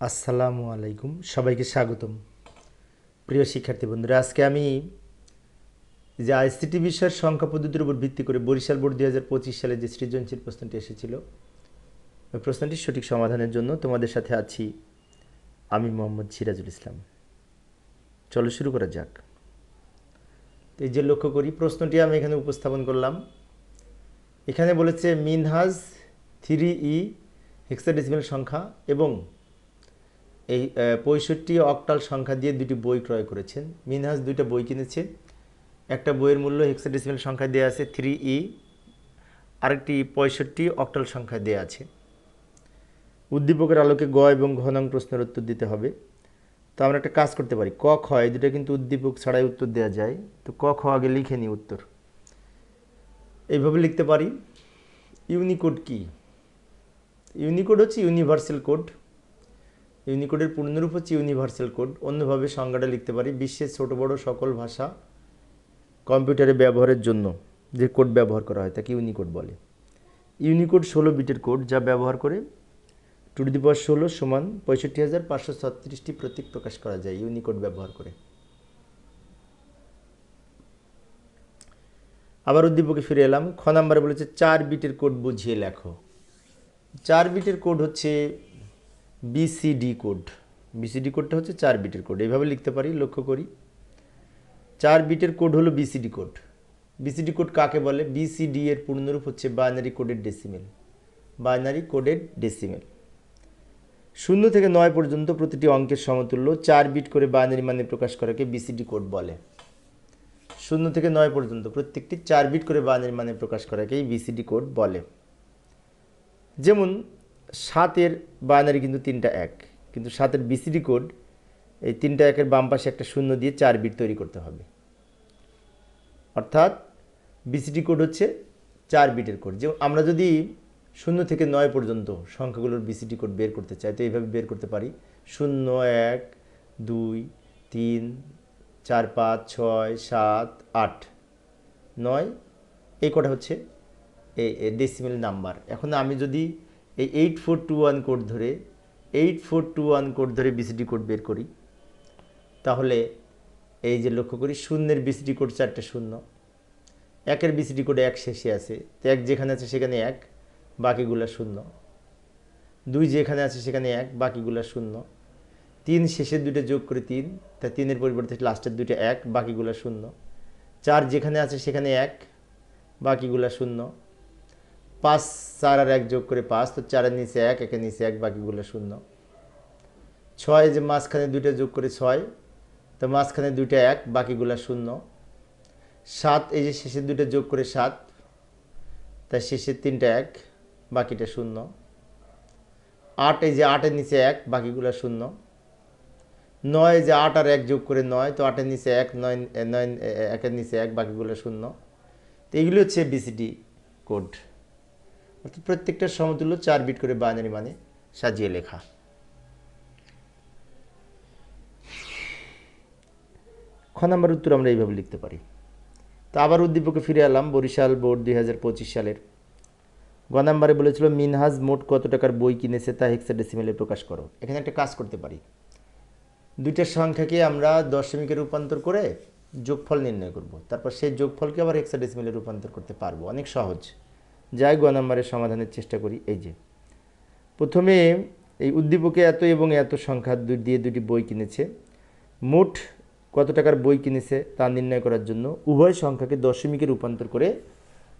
আসসালামু আলাইকুম, সবাইকে স্বাগতম। প্রিয় শিক্ষার্থী বন্ধুরা, আজকে আমি যে আইসিটি বিষয়ের সংখ্যা পদ্ধতির উপর ভিত্তি করে বরিশাল বোর্ড দু হাজার পঁচিশ সালে যে সৃজনশীল প্রশ্নটি এসেছিল, ওই প্রশ্নটির সঠিক সমাধানের জন্য তোমাদের সাথে আছি আমি মোহাম্মদ সিরাজুল ইসলাম। চলো শুরু করা যাক। এই যে লক্ষ্য করি, প্রশ্নটি আমি এখানে উপস্থাপন করলাম। এখানে বলেছে মিনহাজ, থ্রি ই হেক্সাডেসিমেল সংখ্যা এবং এই পঁয়ষট্টি অক্টাল সংখ্যা দিয়ে দুটি বই ক্রয় করেছেন। মিনহাজ দুইটা বই কিনেছেন। একটা বইয়ের মূল্য হেক্সাডেসিমেল সংখ্যা দেওয়া আছে থ্রি ই আরেকটি পঁয়ষট্টি অক্টাল সংখ্যা দেওয়া আছে। উদ্দীপকের আলোকে গ এবং ঘনং প্রশ্নের উত্তর দিতে হবে। তো আমরা একটা কাজ করতে পারি। ক, খ দুটো কিন্তু উদ্দীপক ছাড়াই উত্তর দেওয়া যায়। তো ক, খ আগে লিখে নিই উত্তর। এইভাবে লিখতে পারি। ইউনিকোড কি? ইউনিকোড হচ্ছে ইউনিভার্সাল কোড। ইউনিকোডের পূর্ণরূপ হচ্ছে ইউনিভার্সাল কোড। অন্যভাবে সংজ্ঞাটা লিখতে পারি, বিশ্বের ছোট বড় সকল ভাষা কম্পিউটারে ব্যবহারের জন্য, যে কোড ব্যবহার করা হয়, তাকে ইউনিকোড বলে। ইউনিকোড ষোলো বিটের কোড যা ব্যবহার করে টু ডি পাওয়ার ষোলো সমান পঁয়ষট্টি হাজার পাঁচশো ছত্রিশটি প্রতীক প্রকাশ করা যায় ইউনিকোড ব্যবহার করে। আবার উদ্দীপকে ফিরে এলাম, খ নাম্বারে বলেছে, চার বিটের কোড বুঝিয়ে লেখো। চার বিটের কোড হচ্ছে বিসিডি কোড বিসিডি কোডটা হচ্ছে চার বিটের কোড এইভাবে লিখতে পারি, লক্ষ্য করি। চার বিটের কোড হলো বিসিডি কোড বিসিডি কোড কাকে বলে? বিসিডি এর পূর্ণরূপ হচ্ছে বাইনারি কোডের ডেসিমেল বাইনারি কোডের ডেসিমেল শূন্য থেকে নয় পর্যন্ত প্রতিটি অঙ্কের সমতুল্য চার বিট করে বাইনারি মানে প্রকাশ করাকে বিসিডি কোড বলে। শূন্য থেকে নয় পর্যন্ত প্রত্যেকটি চার বিট করে বাইনারি মানে প্রকাশ করাকেই বিসিডি কোড বলে। যেমন সাতের বাইনারি কিন্তু তিনটা এক। কিন্তু সাতের বিসিডি কোড এই তিনটা একের বাম পাশে একটা শূন্য দিয়ে চার বিট তৈরি করতে হবে। অর্থাৎ বিসিডি কোড হচ্ছে চার বিটের কোড যেমন আমরা যদি শূন্য থেকে নয় পর্যন্ত সংখ্যাগুলোর বিসিডি কোড বের করতে চাই, তো এইভাবে বের করতে পারি। শূন্য, এক, দুই, তিন, চার, পাঁচ, ছয়, সাত, আট, নয়, এই কটা হচ্ছে এই ডেসিমেল নাম্বার এখন আমি যদি এই eight four two one code ধরে eight four two one code ধরে বিসিডি কোড বের করি। তাহলে এই যে লক্ষ্য করি, শূন্যের বিসিডি কোড চারটে শূন্য। একের বিসিডি কোড এক শেষে আছে। তো এক যেখানে আছে সেখানে এক, বাকিগুলো শূন্য। দুই যেখানে আছে সেখানে এক, বাকিগুলো শূন্য। তিন শেষের দুটো যোগ করে তিন, তা তিনের পরিবর্তে লাস্টের দুটো এক, বাকিগুলো শূন্য। চার যেখানে আছে সেখানে এক, বাকিগুলো শূন্য। পাঁচ চার আর এক যোগ করে পাঁচ, তো চারের নিচে এক, একের নিচে এক, বাকিগুলো শূন্য। ছয় যে মাঝখানে দুইটা যোগ করে ছয়, তো মাঝখানে দুইটা এক, বাকিগুলো শূন্য। সাত, এই যে শেষের দুইটা যোগ করে সাত, তাই শেষের তিনটা এক, বাকিটা শূন্য। আট, এই যে আটের নিচে এক, বাকিগুলো শূন্য। নয়, যে আট আর এক যোগ করে নয়, তো আটের নিচে এক, নয় নয় একের নিচে এক, বাকিগুলো শূন্য। তো এইগুলো হচ্ছে বিসিডি কোড অর্থাৎ প্রত্যেকটা সমতুল্য চার বিট করে বাইনারি মানে সাজিয়ে লেখা। খ নাম্বার উত্তর আমরা এইভাবে লিখতে পারি। তো আবার উদ্দীপকে ফিরে এলাম, বরিশাল বোর্ড দুই হাজার পঁচিশ সালের। গ নাম্বারে বলেছিল, মিনহাজ মোট কত টাকার বই কিনেছে তা হেক্সাডেসিমেলে প্রকাশ করো। এখানে একটা কাজ করতে পারি। দুইটা সংখ্যাকে আমরা দশমিকে রূপান্তর করে যোগফল নির্ণয় করব। তারপর সেই যোগফলকে আবার হেক্সাডেসিমেলে রূপান্তর করতে পারব। অনেক সহজ। যাই গ নাম্বারের সমাধানের চেষ্টা করি, এই যে। প্রথমে এই উদ্দীপকে এত এবং এত সংখ্যা দিয়ে দুটি বই কিনেছে। মোট কত টাকার বই কিনেছে তা নির্ণয় করার জন্য উভয় সংখ্যাকে দশমিকে রূপান্তর করে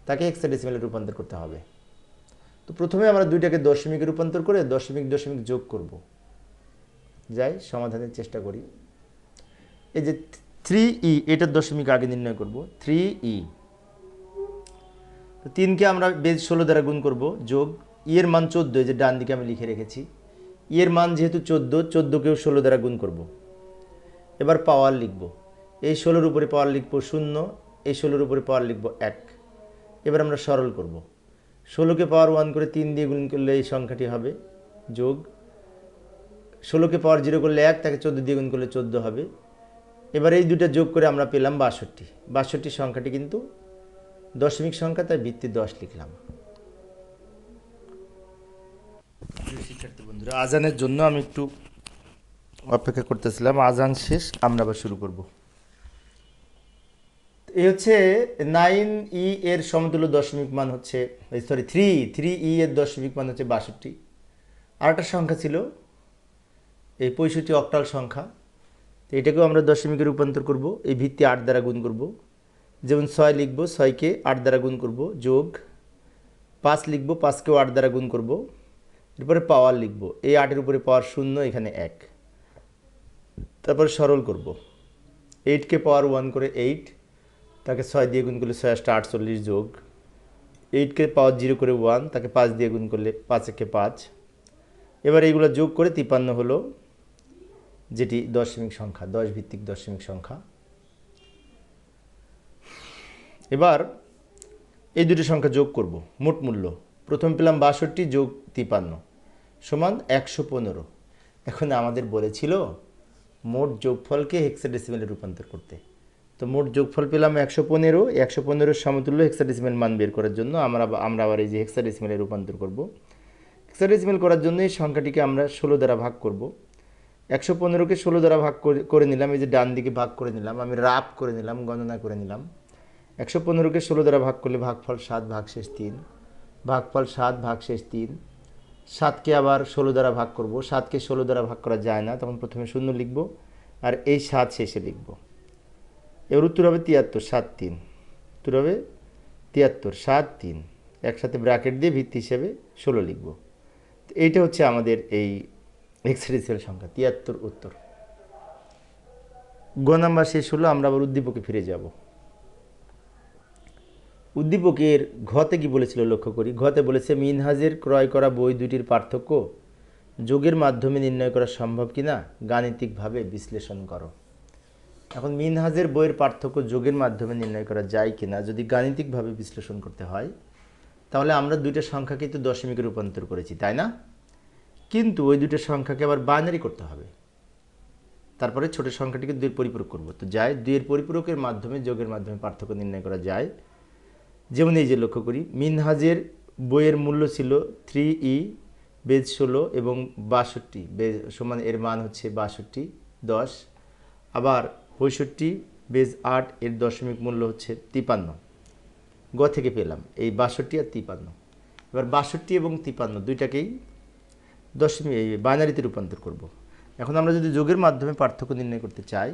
তাকে হেক্সাডেসিমেলে রূপান্তর করতে হবে। তো প্রথমে আমরা দুইটাকে দশমিকে রূপান্তর করে দশমিক দশমিক যোগ করব। যাই, সমাধানের চেষ্টা করি। এই যে থ্রি ই এটার দশমিক আগে নির্ণয় করব। থ্রি ই তো তিনকে আমরা বেজ ষোলো দ্বারা গুণ করব যোগ। ইয়ের মান চোদ্দ যে ডান দিকে আমি লিখে রেখেছি। ইয়ের মান যেহেতু চোদ্দ, চোদ্দোকেও ষোলো দ্বারা গুণ করব। এবার পাওয়ার লিখব। এই ষোলোর উপরে পাওয়ার লিখব শূন্য, এই ষোলোর উপরে পাওয়ার লিখব এক। এবার আমরা সরল করব। ষোলোকে পাওয়ার ওয়ান করে তিন দিয়ে গুণ করলে এই সংখ্যাটি হবে যোগ। ষোলোকে পাওয়ার জিরো করলে এক, তাকে চোদ্দ দিয়ে গুণ করলে চোদ্দ হবে। এবার এই দুটা যোগ করে আমরা পেলাম বাষট্টি। বাষট্টি সংখ্যাটি কিন্তু দশমিক সংখ্যা তাই ভিত্তি দশ লিখলাম। শিক্ষার্থী বন্ধুরা আজানের জন্য আমি একটু অপেক্ষা করতেছিলাম। আজান শেষ আমরা আবার শুরু করব। এই হচ্ছে নাইন ই এর সমতুল্য দশমিক মান হচ্ছে সরি থ্রি থ্রি ই এর দশমিক মান হচ্ছে বাষট্টি। আর একটা সংখ্যা ছিল এই পঁয়ষট্টি অক্টাল সংখ্যা। তো এটাকেও আমরা দশমিকে রূপান্তর করব এই ভিত্তি আট দ্বারা গুণ করব। যেমন ছয় লিখব, ছয়কে আট দ্বারা গুণ করব, যোগ পাঁচ লিখব, পাঁচকেও আট দ্বারা গুণ করব। এরপরে পাওয়ার লিখব, এই আটের উপরে পাওয়ার শূন্য, এখানে এক। তারপরে সরল করব এইটকে পাওয়ার ওয়ান করে এইট তাকে ছয় দিয়ে গুণ করলে ছয় আটটা আটচল্লিশ যোগ। এইটকে পাওয়ার জিরো করে ওয়ান তাকে পাঁচ দিয়ে গুণ করলে পাঁচ, একে পাঁচ। এবার এইগুলো যোগ করে তিপান্ন হলো, যেটি দশমিক সংখ্যা, দশ ভিত্তিক দশমিক সংখ্যা। এবার এই দুটি সংখ্যা যোগ করব। মোট মূল্য। প্রথম পেলাম বাষট্টি যোগ তিপান্ন সমান একশো পনেরো। এখন আমাদের বলেছিল মোট যোগফলকে হেক্সাডেসিমেলে রূপান্তর করতে। তো মোট যোগফল পেলাম একশো পনেরো। একশো পনেরোর সমতুল্য হেক্সাডেসিমেল মান বের করার জন্য আমরা আমরা আবার এই যে হেক্সাডেসিমেলে রূপান্তর করব। হেক্সাডেসিমেল করার জন্য এই সংখ্যাটিকে আমরা ষোলো দ্বারা ভাগ করব। একশো পনেরোকে ষোলো দ্বারা ভাগ করে- নিলাম। এই যে ডান দিকে ভাগ করে নিলাম। আমি রাপ করে নিলাম, গণনা করে নিলাম। একশো পনেরোকে ষোলো দ্বারা ভাগ করলে ভাগফল সাত ভাগ শেষ তিন। ভাগফল সাত ভাগ শেষ তিন। সাতকে আবার ষোলো দ্বারা ভাগ করব। সাতকে ষোলো দ্বারা ভাগ করা যায় না, তখন প্রথমে শূন্য লিখব আর এই সাত শেষে লিখব। এবার উত্তর হবে তিয়াত্তর, সাত তিন। উত্তর হবে তিয়াত্তর, সাত তিন। একসাথে ব্র্যাকেট দিয়ে ভিত্তি হিসেবে ষোলো লিখব। এইটা হচ্ছে আমাদের এই এক্সরেসিয়াল সংখ্যা, তিয়াত্তর উত্তর। গ নাম্বার শেষ হলো, আমরা আবার উদ্দীপকে ফিরে যাব। উদ্দীপকের ঘতে কি বলেছিল লক্ষ্য করি? ঘতে বলেছে, মিনহাজের ক্রয় করা বই দুটির পার্থক্য যোগের মাধ্যমে নির্ণয় করা সম্ভব কিনা গাণিতিকভাবে বিশ্লেষণ করো। এখন মিনহাজের বইয়ের পার্থক্য যোগের মাধ্যমে নির্ণয় করা যায় কিনা যদি গাণিতিকভাবে বিশ্লেষণ করতে হয়, তাহলে আমরা দুইটা সংখ্যাকে তো দশমিকে রূপান্তর করেছি, তাই না? কিন্তু ওই দুটো সংখ্যাকে আবার বাইনারি করতে হবে। তারপরে ছোট সংখ্যাটিকে দুইয়ের পরিপূরক করব। তো যায় দুইয়ের পরিপূরকের মাধ্যমে, যোগের মাধ্যমে পার্থক্য নির্ণয় করা যায়। যেমন এই যে লক্ষ্য করি, মিনহাজের বইয়ের মূল্য ছিল থ্রি ই বেজ ষোলো এবং বাষট্টি বেজ সমান এর মান হচ্ছে বাষট্টি, দশ আবার পঁয়ষট্টি বেজ আট এর দশমিক মূল্য হচ্ছে তিপান্ন গ থেকে পেলাম, এই বাষট্টি আর তিপান্ন এবার বাষট্টি এবং তিপান্ন দুইটাকেই দশমিক, এই বাইনারিতে রূপান্তর করব। এখন আমরা যদি যোগের মাধ্যমে পার্থক্য নির্ণয় করতে চাই,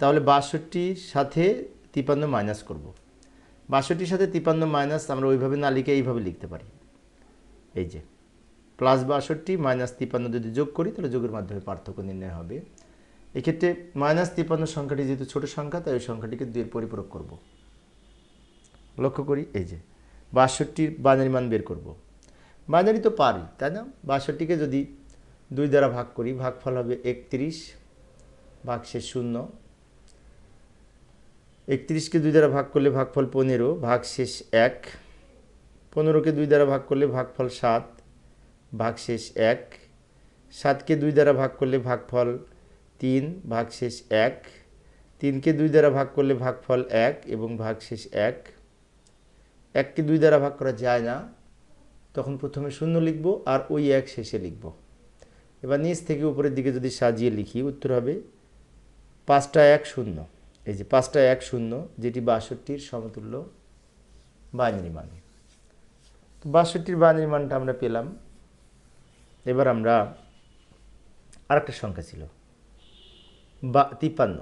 তাহলে বাষট্টির সাথে তিপান্ন মাইনাস করব। বাষট্টির সাথে তিপান্ন মাইনাস আমরা ওইভাবে না লিখে এইভাবে লিখতে পারি। এই যে প্লাস বাষট্টি মাইনাস তিপান্ন যদি যোগ করি, তাহলে যোগের মাধ্যমে পার্থক্য নির্ণয় হবে। এক্ষেত্রে মাইনাস তিপান্ন সংখ্যাটি যেহেতু ছোট সংখ্যা, তাই ওই সংখ্যাটিকে দুইয়ের পরিপূরক করব। লক্ষ্য করি, এই যে, বাষট্টির বাইনারি মান বের করব। বাইনারি তো পারি, তাই না? বাষট্টিকে যদি দুই দ্বারা ভাগ করি, ভাগফল হবে একত্রিশ, ভাগশেষ শূন্য একত্রিশকে দুই দ্বারা ভাগ করলে ভাগফল পনেরো, ভাগশেষ এক। পনেরোকে দুই দ্বারা ভাগ করলে ভাগফল সাত, ভাগশেষ এক। সাতকে দুই দ্বারা ভাগ করলে ভাগফল তিন, ভাগশেষ এক। তিনকে দুই দ্বারা ভাগ করলে ভাগফল এক এবং ভাগশেষ এক। এককে দুই দ্বারা ভাগ করা যায় না। তখন প্রথমে শূন্য লিখব আর ওই এক শেষে লিখব। এবার নিচ থেকে উপরের দিকে যদি সাজিয়ে লিখি, উত্তর হবে পাঁচটা এক শূন্য। এই যে পাঁচটা এক শূন্য, যেটি বাষট্টির সমতুল্য বাইনারি মান তো বাষট্টির বাইনারি মানটা আমরা পেলাম। এবার আমরা আরেকটা সংখ্যা ছিল। বা, তিপ্পান্ন।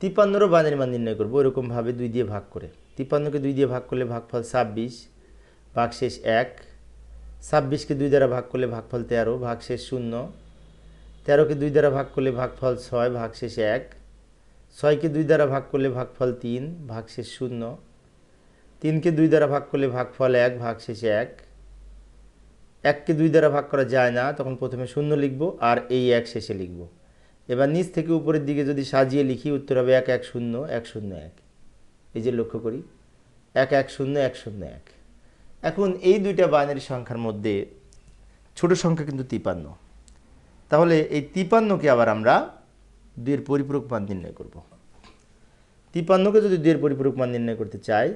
তিপ্পান্নরও বাইনারি মান নির্ণয় করব, এরকমভাবে দুই দিয়ে ভাগ করে। তিপ্পান্নকে দুই দিয়ে ভাগ করলে ভাগফল ছাব্বিশ, ভাগশেষ এক। ছাব্বিশকে দুই দ্বারা ভাগ করলে ভাগফল তেরো, ভাগশেষ শূন্য। তেরোকে দুই দ্বারা ভাগ করলে ভাগফল ছয়, ভাগশেষ এক। ছয়কে দুই দ্বারা ভাগ করলে ভাগফল তিন, ভাগশেষ শূন্য। তিনকে দুই দ্বারা ভাগ করলে ভাগফল এক, ভাগশেষ এক। এককে দুই দ্বারা ভাগ করা যায় না, তখন প্রথমে শূন্য লিখব আর এই এক শেষে লিখব। এবার নিচ থেকে উপরের দিকে যদি সাজিয়ে লিখি, উত্তর হবে এক এক, শূন্য এক শূন্য, এক। এই যে লক্ষ্য করি, এক এক, শূন্য এক শূন্য, এক। এখন এই দুইটা বাইনারি সংখ্যার মধ্যে ছোট সংখ্যা কিন্তু তিপান্ন। তাহলে এই তিপান্নকে আবার আমরা দুইয়ের পরিপূরক মান নির্ণয় করব। তিপান্নকে যদি দুইয়ের পরিপূরক মান নির্ণয় করতে চাই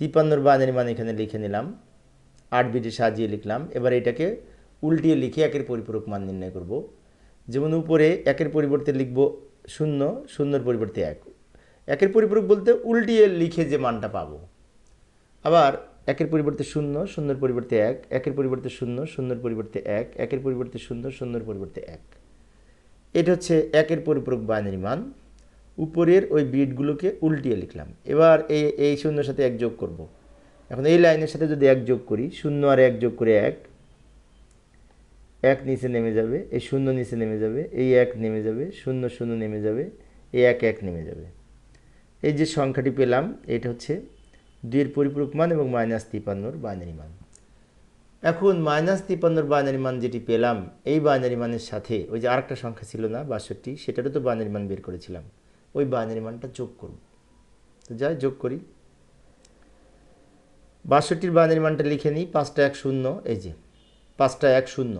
তিপান্নর বাইনারি মান এখানে লিখে নিলাম, আট বিটে সাজিয়ে লিখলাম, এবার এটাকে উল্টিয়ে লিখে একের পরিপূরক মান নির্ণয় করব। যেমন উপরে একের পরিবর্তে লিখব শূন্য, শূন্যর পরিবর্তে এক। একের পরিপূরক বলতে উল্টিয়ে লিখে যে মানটা পাবো। আবার একের পরিবর্তে শূন্য, শূন্যর পরিবর্তে এক, একের পরিবর্তে শূন্য, শূন্যর পরিবর্তে এক, একের পরিবর্তে শূন্য, শূন্যর পরিবর্তে এক। এটা হচ্ছে একের পরিপূরক বাইনারি মান। উপরের ওই বিটগুলোকে উল্টিয়ে লিখলাম। এবার এই এই শূন্যর সাথে এক যোগ করব। এখন এই লাইনের সাথে যদি এক যোগ করি, শূন্য আর এক যোগ করে এক এক নিচে নেমে যাবে, এই শূন্য নিচে নেমে যাবে, এই এক নেমে যাবে, শূন্য শূন্য নেমে যাবে, এই এক এক নেমে যাবে। এই যে সংখ্যাটি পেলাম, এটা হচ্ছে দুইয়ের পরিপূরক মান এবং মাইনাস তিপান্নর বাইনারি মান। এখন মাইনাস তিপান্নর বাইনারি মান যেটি পেলাম, এই বাইনারি মানের সাথে ওই যে আরেকটা সংখ্যা ছিল না বাষট্টি, সেটারও তো বাইনারি মান বের করেছিলাম। ওই বাইনারি মানটা যোগ করব। তো যাই, যোগ করি। বাষট্টির বাইনারি মানটা লিখে নিই, পাঁচটা এক শূন্য, এই যে, পাঁচটা এক শূন্য।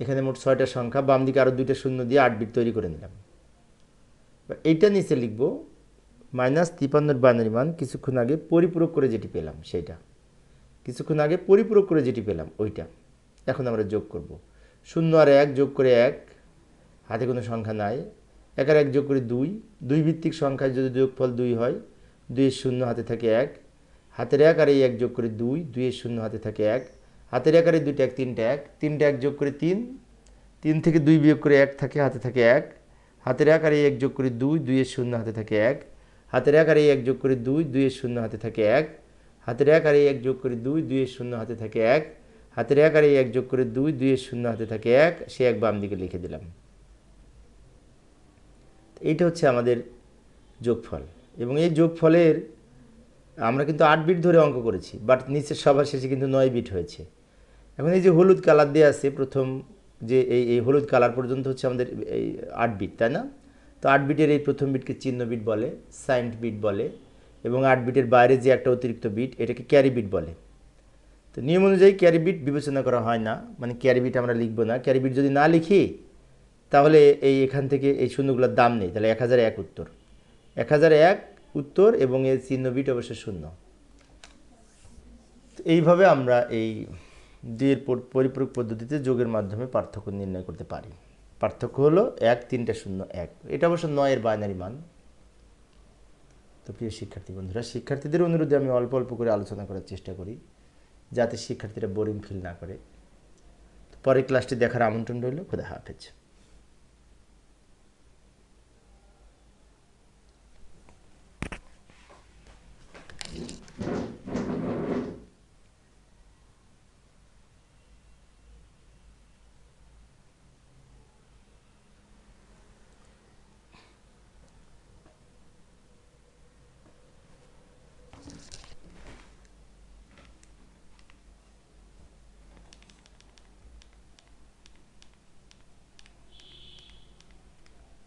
এখানে মোট ছয়টা সংখ্যা, বাম দিকে আরও দুইটা শূন্য দিয়ে আট বিট তৈরি করে নিলাম। এইটা নিচে লিখব, মাইনাস তিপান্নর বাইনারি মান কিছুক্ষণ আগে পরিপূরক করে যেটি পেলাম, সেইটা। কিছুক্ষণ আগে পরিপূরক করে যেটি পেলাম, ওইটা। এখন আমরা যোগ করব। শূন্য আর এক যোগ করে এক, হাতে কোনো সংখ্যা নাই। এক আর এক যোগ করে দুই দুই ভিত্তিক সংখ্যায় যদি যোগফল দুই হয়, দুইয়ের শূন্য হাতে থাকে এক, হাতের এক আর এই এক যোগ করে দুই, দুইয়ের শূন্য হাতে থাকে এক, হাতের এক আর এই দুইটা এক, তিনটা এক তিনটা এক যোগ করে তিন তিন থেকে দুই বিয়োগ করে এক থাকে, হাতে থাকে এক, হাতের এক আর এই এক যোগ করে দুই, দুইয়ের শূন্য হাতে থাকে এক, হাতের এক আর এই এক যোগ করে দুই, দুইয়ের শূন্য হাতে থাকে এক হাতের এক আর এক যোগ করে দুই, দুইয়ের শূন্য হাতে থাকে এক। হাতের এক আর এক যোগ করে দুই, দুইয়ের শূন্য হাতে থাকে এক। সে এক বাম দিকে লিখে দিলাম। এইটা হচ্ছে আমাদের যোগফল। এবং এই যোগফলের আমরা কিন্তু আট বিট ধরে অঙ্ক করেছি, বাট নিচের সবার শেষে কিন্তু নয় বিট হয়েছে। এখন এই যে হলুদ কালার দিয়ে আছে, প্রথম যে এই এই হলুদ কালার পর্যন্ত হচ্ছে আমাদের এই আট বিট, তাই না? তো আট বিটের এই প্রথম বিটকে চিহ্ন বিট বলে সাইন্ট বিট বলে এবং আট বিটের বাইরে যে একটা অতিরিক্ত বিট, এটাকে ক্যারি বিট বলে। তো নিয়ম অনুযায়ী ক্যারি বিট বিবেচনা করা হয় না। মানে ক্যারি বিট আমরা লিখব না। ক্যারি বিট যদি না লিখি, তাহলে এই এখান থেকে এই শূন্যগুলোর দাম নেই। তাহলে এক হাজার এক উত্তর। এক হাজার এক উত্তর এবং এর চিহ্ন বিট অবশ্য শূন্য। এইভাবে আমরা এই দুইয়ের পরিপূরক পদ্ধতিতে যোগের মাধ্যমে পার্থক্য নির্ণয় করতে পারি। পার্থক্য হলো এক, তিনটা শূন্য এক। এটা অবশ্য নয়ের বাইনারি মান। তো প্রিয় শিক্ষার্থী বন্ধুরা, শিক্ষার্থীদের অনুরোধে আমি অল্প অল্প করে আলোচনা করার চেষ্টা করি, যাতে শিক্ষার্থীরা বোরিং ফিল না করে। পরের ক্লাসটি দেখার আমন্ত্রণ রইল, খুদা হাফেজ।